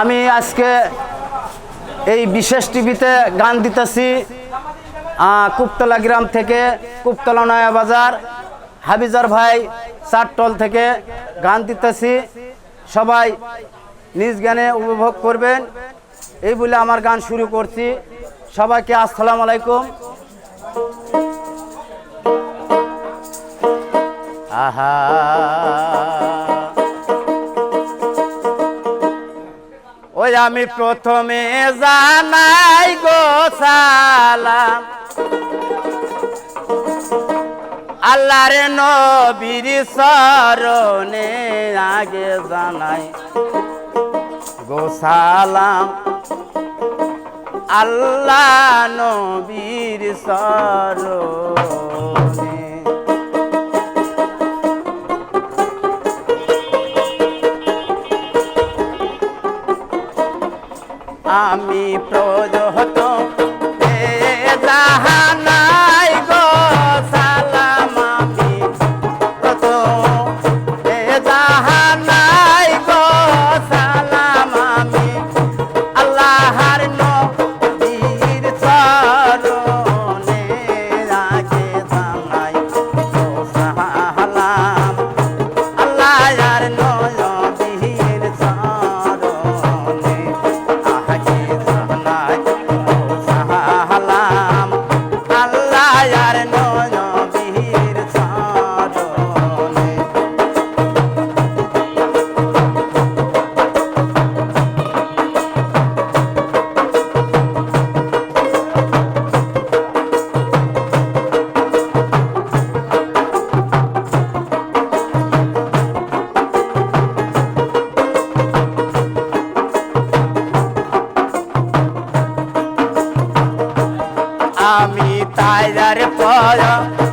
আমি আজকে এই বিশেষ টিভিতে গান দিতেছি কুপতলা গ্রাম থেকে কুপতলা নয়া বাজার, হাবিজার ভাই চারটল থেকে গান দিতেছি। সবাই নিজ গানে উপভোগ করবেন। এই বলে আমার গান শুরু করছি। সবাইকে আসসালাম আলাইকুম। আহা। আমি প্রথমে জানাই গো সালাম। আল্লাহর নবীর সরণে আগে জানাই গো সালাম। আল্লাহ নবীর সরণে আমি প্রজহত আমি তাইজার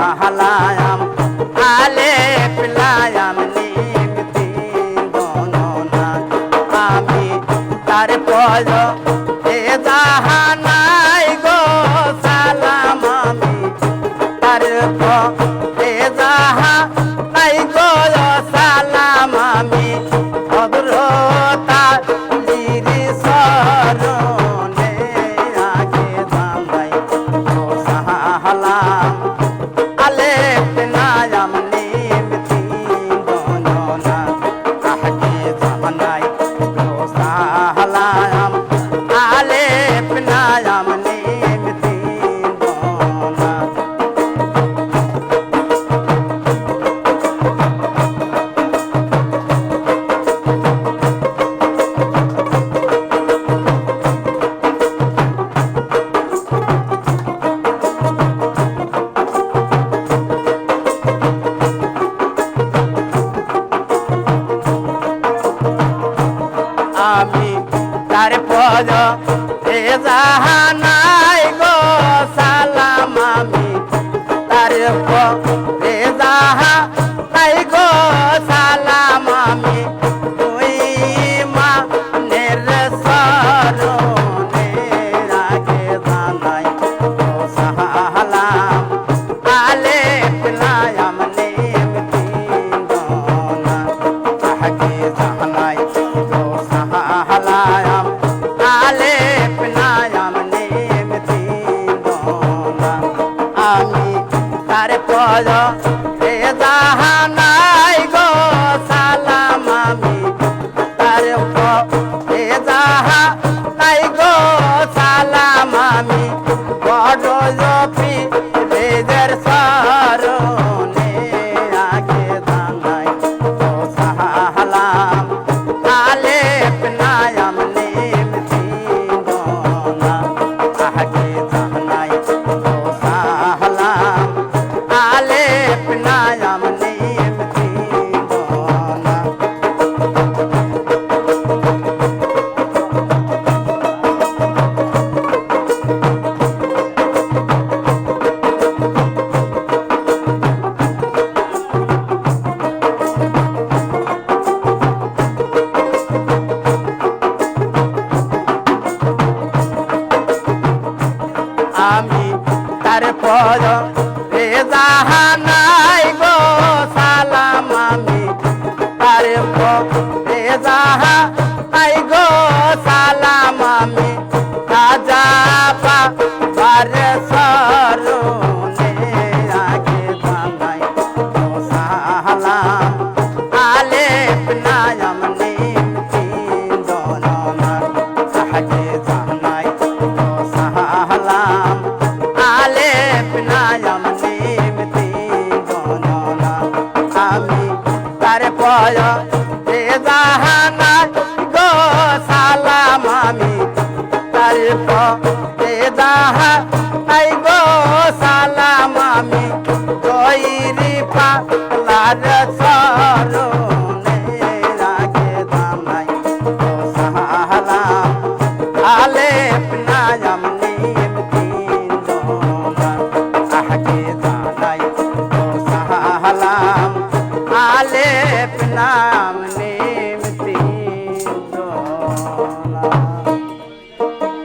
জানাই Iepa, আমি তার পদ রে জাহানাই গো সালাম আমি তার ভয় যে জাহানায় গো সালাম আমি। তারিফ যে জাহানায় গো সালাম আমি। তৈরি পালার